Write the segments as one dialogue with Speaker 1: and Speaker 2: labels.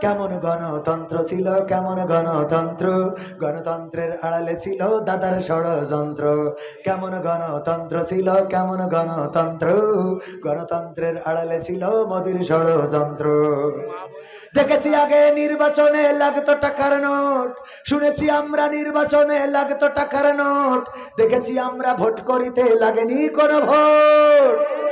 Speaker 1: কেমন গণতন্ত্র ছিল, কেমন গণতন্ত্র? গণতন্ত্রের আড়ালে ছিল দাদার ষড়যন্ত্র। কেমন গণতন্ত্র ছিল, কেমন গণতন্ত্র? গণতন্ত্রের আড়ালে ছিল মোদির ষড়যন্ত্র। দেখেছি আগে নির্বাচনে লাগতো টাকার নোট। শুনেছি আমরা নির্বাচনে লাগতো টাকার নোট। দেখেছি আমরা ভোট করিতে লাগেনি কোনো ভোট।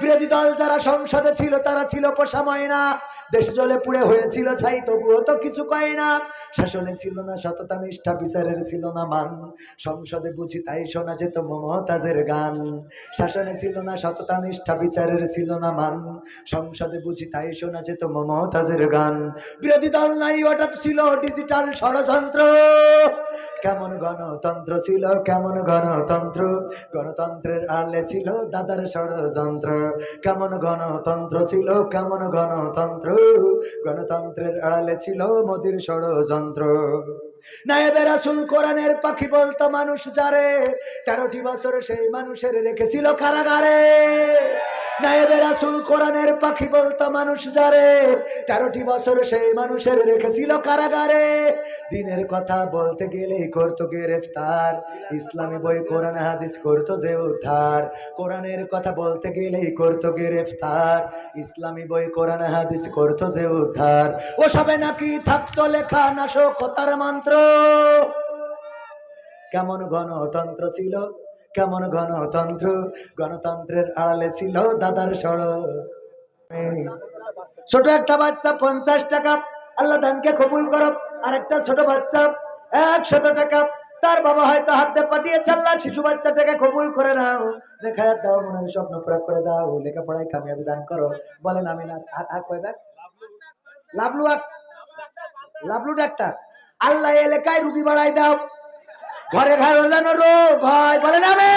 Speaker 1: বিরোধী দল যারা সংসদে ছিল, তারা ছিল পোষা ময়না। দেশ জলে পুড়ে হয়েছিল ছাই, তবুও তো কিছু কয় না। শাসনে ছিল না সততা, নিষ্ঠা, বিচারের ছিল না মান। সংসদে বুঝি তাই শোনা যেত মমতাজের গান। শাসনে ছিল না সততা, নিষ্ঠা, বিচারের ছিল না মান। সংসদে বুঝি তাই শোনা যেত মমতাজের গান। বিরোধী দল নাই ওটা ছিল ডিজিটাল ষড়যন্ত্র। কেমন গণতন্ত্র ছিল, কেমন গণতন্ত্র? গণতন্ত্রের আলে ছিল দাদার ষড়যন্ত্র। কেমন গণতন্ত্র ছিল, কেমন গণতন্ত্র? গণতন্ত্রের আড়ালে ছিল মোদির ষড়যন্ত্র। কোরআনের পাখি বলতো, মানুষ যারে, তেরোটি বছর সেই মানুষের রেখেছিল কারাগারে। কোরআনের পাখি বলতো, মানুষ যারে? তেরোটি বছর সেই মানুষের রেখেছিল কারাগারে। দিনের কথা বলতে গেলেই করতো গ্রেফতার। ইসলামী বই, কোরআন, হাদিস করতো যে উদ্ধার। কোরআনের কথা বলতে গেলেই করতো গ্রেফতার। ইসলামী বই, কোরআন, হাদিস করতো যে উদ্ধার। ও সবে নাকি থাকতো লেখা নাশকতার মন্ত্র। কেমন গণতন্ত্র ছিল? কেমন গণতন্ত্র? গণতন্ত্রের আড়ালে ছিল দাদার সড়। ছোট একটা বাচ্চা পঞ্চাশ টাকা। আল্লাহ দানকে কবুল করো। আর একটা ছোট বাচ্চা একশত টাকা। তার বাবা হয়তো হাতে পাঠিয়েছে, আল্লাহ শিশু বাচ্চাটাকে কবুল করে নাও। লেখায় দাও, মনের স্বপ্ন পুরা করে দাও। লেখাপড়ায় কামিয়াবি দান করো। বলেন আমি না আর আর ব্যাগ লাভলু লাভলু ডাক্তার। আল্লাহ এলাকায় রুগী বাড়াই দাও। ঘরে ঘর ওলানো রোগ হয় আমি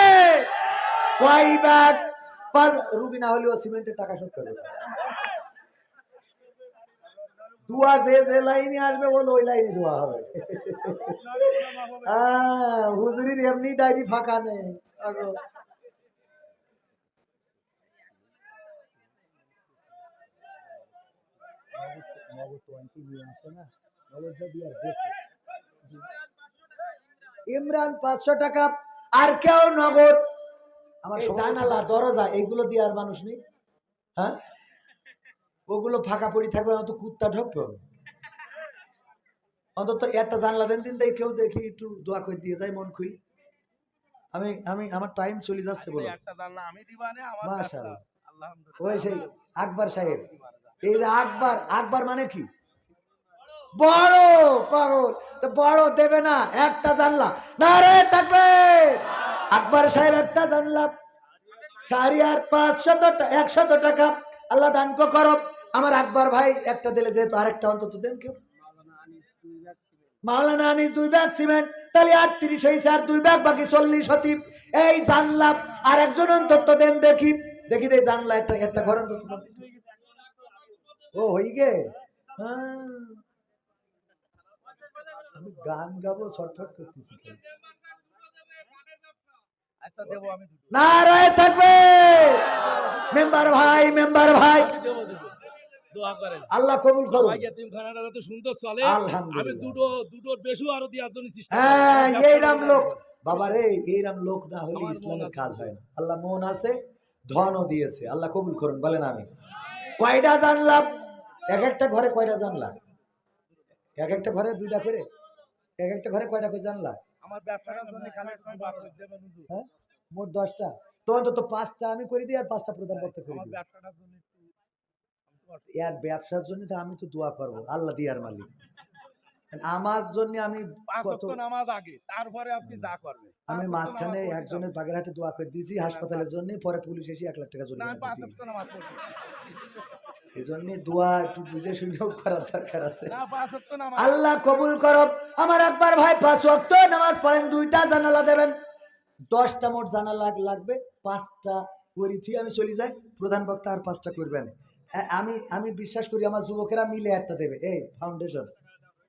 Speaker 1: কয় ব্যাগ রুগী না হলেও সিমেন্টের টাকা শোধ লাইনে আসবে, বলো ওই লাইনে দোয়া হবে। হুজুরির এমনি ডায়েরি ফাঁকা নেই। আগো। ইমরান পাঁচশো টাকা আর কেউ নগদ। আমার জানালা দরজা এইগুলো দিয়ে আর মানুষ নেই। হ্যাঁ? ওগুলো ফাঁকা পড়ে থাকবে আমার তো কুত্তা ঢপবে অন্তত একটা জানলা দেন দিন দেখি কেউ দেখি একটু দোয়া করে দিয়ে যায় মন খুলি আমি আমি আমার টাইম চলে যাচ্ছে বলো।
Speaker 2: একটা জানলা আমি দিবানে আমার
Speaker 1: মাশাআল্লাহ। ওই সেই আকবর সাহেব। এই যে আকবর আকবর মানে কি? বড় পাগল। তো বড় দেবে না, একটা জানলা। না রে থাকবে আকবর সাহেব একটা জানলা। সাড়ে আর পাঁচশত একশত টাকা আল্লাহ দান কো করো আমার আকবর ভাই একটা দিলে যেহেতু আরেকটা অন্তত দেন কেউ। মাওলানা আনিস দুই ব্যাগ সিমেন্ট, তাহলে আটত্রিশ হয়েছে আর দুই ব্যাগ বাকি চল্লিশ হতি এই জানলাম আর একজন অন্তত দেন দেখি। দেখি দে জানলা একটা একটা ঘর অন্তত। ও, হই গে। হ্যাঁ। আমি গান গাবো শর্টকাট করতেছি।
Speaker 2: আচ্ছা দেবো আমি দুটো।
Speaker 1: না রয়ে থাকবে! মেম্বার ভাই মেম্বার ভাই।
Speaker 2: করেন।
Speaker 1: আল্লাহ কবুল করুন।
Speaker 2: এতিমখানাটা যাতে সুন্দর চলে আমি দুটো দুটোর বেশিও আরও দেওয়ার জন্য
Speaker 1: হ্যাঁ
Speaker 2: করব।
Speaker 1: এইরাম লোক। বাবা রে এইরাম লোক না হলে
Speaker 2: মন
Speaker 1: ইসলামের। কাজ হয় না। আল্লাহ মন আছে ধনও দিয়েছে। আল্লাহ কবুল করুন বলেন আমি কয়টা জানলাম? এক একটা ঘরে কয়টা জানলাম এক একটা ঘরে দুইটা করে? এক একটা ঘরে কয়টা করে জানলা?
Speaker 2: আমার ব্যবসাটার জন্য।
Speaker 1: হ্যাঁ? মোট দশটা। তো অন্তত পাঁচটা আমি করে দিই আর পাঁচটা প্রদান করতে করে
Speaker 2: জন্য
Speaker 1: ব্যবসার জন্য তো আমি তো দোয়া করব আল্লাহ দিয়ার মালিক। আমার জন্য আমি
Speaker 2: পাঁচ
Speaker 1: কত
Speaker 2: ওয়াক্ত নামাজ আগে তারপরে আপনি যা করবেন।
Speaker 1: আমি মাঝখানে একজনের। বাগেরহাটে দোয়া করে দিয়েছি হাসপাতালের জন্য পরে পুলিশ এসে এক লাখ টাকা
Speaker 2: না
Speaker 1: এই জন্য দোয়া একটু বুঝে শুনেও করার দরকার আছে। আল্লাহ কবুল করো আমার একবার ভাই পাঁচ ওয়াক্ত নামাজ পড়েন দুইটা জানালা দেবেন। দশটা মোট জানালা লাগবে পাঁচটা করি থুই আমি চলে যাই। প্রধান বক্তা আর পাঁচটা করবেন। আমি আমি বিশ্বাস করি আমার যুবকেরা মিলে একটা দেবে। এই ফাউন্ডেশন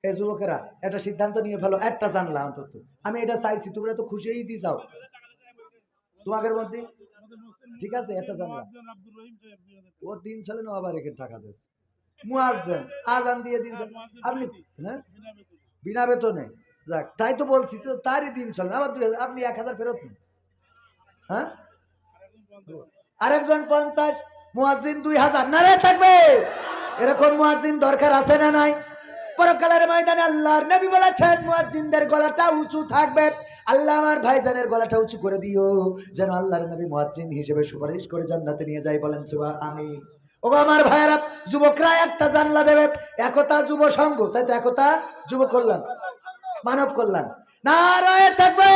Speaker 1: এই যুবকেরা একটা সিদ্ধান্ত নিয়ে ফেলো একটা জানলা অন্তত। আমি এটা চাইছি তোমরা তো খুশিই দি যাও তোমাদের মধ্যে ঠিক আছে একটা জানলা ও দিন সালে না আবার এখানে টাকা দিয়েছে। মুয়াজ্জেন আজান দিয়ে দিন আপনি হ্যাঁ? বিনা বেতনে। যাক তাই তো বলছি তো তারই দিন চলে আবার দুই হাজার আপনি এক হাজার ফেরত নিন। হ্যাঁ? আরেকজন পঞ্চাশ মুয়াজ্জিন দুই হাজার। না রে থাকবে। এরকম মুয়াজ্জিন দরকার আছে না নাই? পরকালের ময়দানে আল্লাহর নবী বলেছেন, মুয়াজ্জিনদের গলাটা উঁচু থাকবে। আল্লাহ আমার ভাইজানের গলাটা উঁচু করে দিও, যেন আল্লাহর নবী মুয়াজ্জিন হিসেবে সুপারিশ করে জান্নাতে নিয়ে যায় বলেন সুবা আমি ও আমার ভাইয়েরা, যুবকরা একটা জানলা দেবে, একতা যুব সংঘ, তাই তো একতা যুব কল্যাণ, মানব কল্যাণ। না রয়ে থাকবে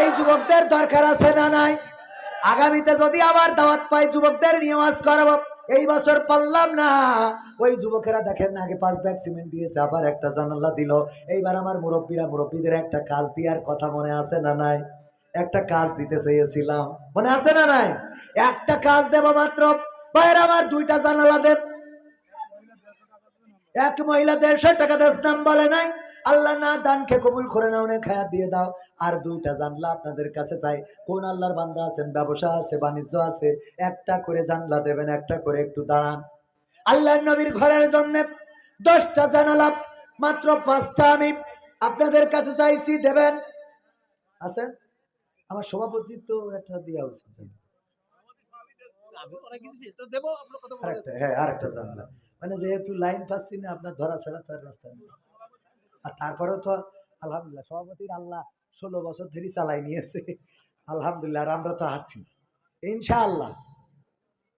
Speaker 1: এই যুবকদের দরকার আছে না নাই? আগামীতে যদি আবার দাওয়াত পাই, যুবকদের নিয়ে করাবো। এই বছর পারলাম না। ওই যুবকেরা দেখেন না, আগে পাঁচ ব্যাগ সিমেন্ট দিয়েছে, আবার একটা জানাল্লা দিল। এইবার আমার মুরব্বীরা মুরব্বীদের একটা কাজ দেওয়ার কথা মনে আছে না নাই? একটা কাজ দিতে চেয়েছিলাম। মনে আছে না নাই? একটা কাজ দেব মাত্র। বাইরে আমার দুইটা জানালা দেন। এক মহিলা দেড়শো টাকা দেশনাম বলে নাই। আল্লাহ না দানকে কবুল করে নাও, নে খায়াত দিয়ে দাও। আর দুইটা জানলা আপনাদের কাছে চাই। কোন আল্লাহর বান্দা আছেন, ব্যবসা আছে, বাণিজ্য আছে, একটা করে জানলা দেবেন, একটা করে একটু দাঁড়ান। আল্লাহর নবীর ঘরের জন্য দশটা জানালা, মাত্র পাঁচটা আমি আপনাদের কাছে চাইছি, দেবেন। আছেন? আমার সভাপতি তো একটা দেওয়া উচিত আরেকটা হ্যাঁ আরেকটা মানে যেহেতু লাইন পাচ্ছি না আপনার ধরা ছাড়া তো আর রাস্তা নেই। আর তারপরেও তো আলহামদুলিল্লাহ সভাপতির আল্লাহ ষোলো বছর ধরে চালাই নিয়েছে। আলহামদুলিল্লাহ আর আমরা তো আসি ইনশাআল্লাহ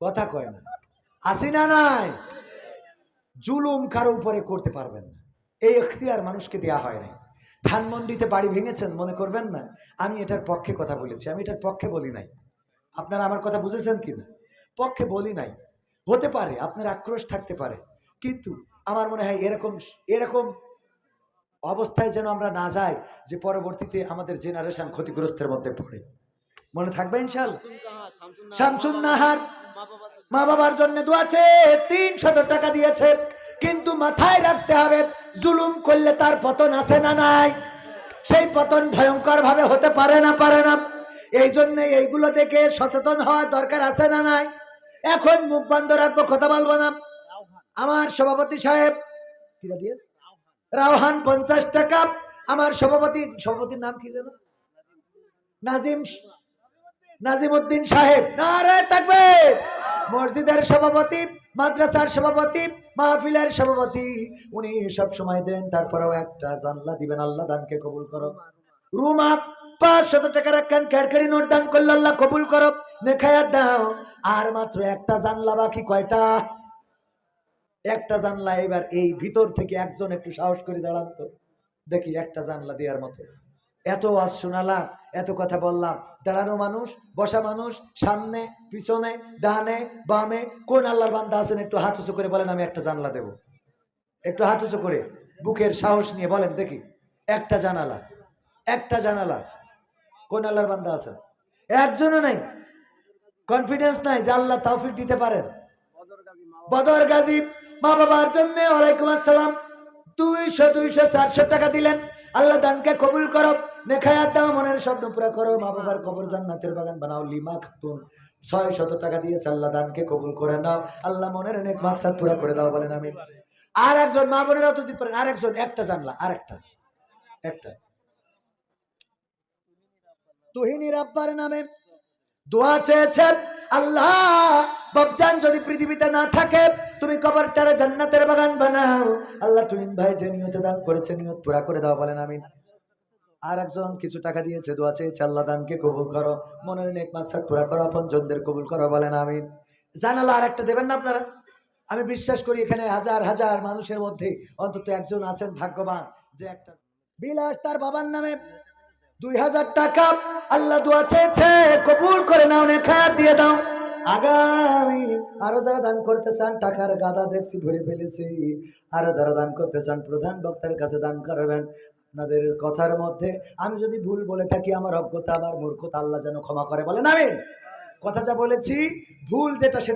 Speaker 1: কথা কয় না। আসি না নাই? জুলুম কারও উপরে করতে পারবেন না। এই এখতিয়ার মানুষকে দেয়া হয় নাই। ধানমন্ডিতে বাড়ি ভেঙেছেন মনে করবেন না? আমি এটার পক্ষে কথা বলেছি। আমি এটার পক্ষে বলি নাই। আপনারা আমার কথা বুঝেছেন কি না পক্ষে বলি নাই। হতে পারে, আপনার আক্রোশ থাকতে পারে, কিন্তু আমার মনে হয় এরকম এরকম অবস্থায় যেন আমরা না যাই, যে পরবর্তীতে আমাদের জেনারেশন ক্ষতিগ্রস্তের মধ্যে পড়ে। মনে থাকবে ইনশাল শামসুন নাহার মা বাবার জন্য দোয়াছে তিন টাকা দিয়েছে, কিন্তু মাথায় রাখতে হবে, জুলুম করলে তার পতন আছে না নাই। সেই পতন ভয়ঙ্কর ভাবে হতে পারে না পারে না। এই জন্য এইগুলো দেখে সচেতন হওয়া দরকার আছে না নাই? এখন মুখ বন্ধ রাখব, কথা বলব না। আমার সভাপতি সাহেব রাওহান পঞ্চাশ টাকা। আমার সভাপতি, সভাপতির নাম কি যেন? নাজিম নাজিম উদ্দিন সাহেব। নারায় থাকবে মসজিদের সভাপতি, মাদ্রাসার সভাপতি, মাহফিলের সভাপতি, উনি সব সময় দেন, তারপরেও একটা জানলা দিবেন, আল্লাহ দানকে কবুল করো। রুমা পাঁচশত টাকা রাখেন ক্যাডকারি নোট দান করলে কবুল করো। নেখায়াত দাও। আর মাত্র একটা জানলা বাকি, কয়টা? একটা জানলা, এবার এই ভিতর থেকে একজন একটু সাহস করে দাঁড়ান তো। দেখি একটা জানলা দেওয়ার মতো। এত আজ শোনালাম, এত কথা বললাম। দাঁড়ানো মানুষ, বসা মানুষ, সামনে, পিছনে, ডানে, বামে, কোন আল্লাহর বান্দা আছেন একটু হাত উঁচু করে বলেন, আমি একটা জানলা দেব। একটু হাত উঁচু করে, বুকের সাহস নিয়ে বলেন, দেখি, একটা জানালা একটা জানালা। কোন আল্লাহর বান্দা আছেন? একজনও নাই। কনফিডেন্স নাই যে আল্লাহ তৌফিক দিতে পারেন। বদর গাজী মা বাবার জন্য ওয়ালাইকুম আসসালাম দুইশো দুইশো, চারশো টাকা দিলেন। আল্লাহ দানকে কবুল করো, নেখায়াত দাও, মনের স্বপ্ন পুরা করো। মা বাবার কবর জান্নাতের বাগান বানাও, লিমা খাতুন। ছয় শত টাকা দিয়েছে আল্লাহ দানকে কবুল করে নাও। আল্লাহ মনের অনেক মাকসাদ পুরা করে দাও, বলেন আমি আর একজন মা বোনেরা তো দিতে পারেন। আর একজন, একটা জানলা, আর একটা একটা। তুহিনীর আব্বার নামে দোয়া চেয়েছে, আল্লাহ বাবজান যদি পৃথিবীতে না থাকে, তুমি কবরটারে জান্নাতের বাগান বানাও। আল্লাহ তুহিন ভাই যে নিয়তে দান করেছে, নিয়ত পুরা করে দাও, বলেন আমিন। আর একজন কিছু টাকা দিয়েছে, দোয়া চেয়েছে, আল্লাহ দানকে কবুল করো, মনের নেক মাকসাদ পুরা করো আপন জনদের কবুল করো, বলেন আমিন। জানালা আর একটা দেবেন না আপনারা? আমি বিশ্বাস করি এখানে হাজার হাজার মানুষের মধ্যে অন্তত একজন আছেন ভাগ্যবান, যে একটা বিলাস তার বাবার নামে দুই হাজার টাকা আল্লাহ দোয়া চেয়েছে, কবুল করে নাও নেখা দিয়ে দাও। আগামী আরও যারা দান করতে চান, টাকার গাদা দেখছি, ভরে ফেলেছি। আরও যারা দান করতে চান, প্রধান বক্তার কাছে দান করবেন। আপনাদের কথার মধ্যে আমি যদি ভুল বলে থাকি, আমার অজ্ঞতা, আমার মূর্খতা, আল্লাহ যেন ক্ষমা করে বলেন আমি কথা যা বলেছি, ভুল যেটা সেটা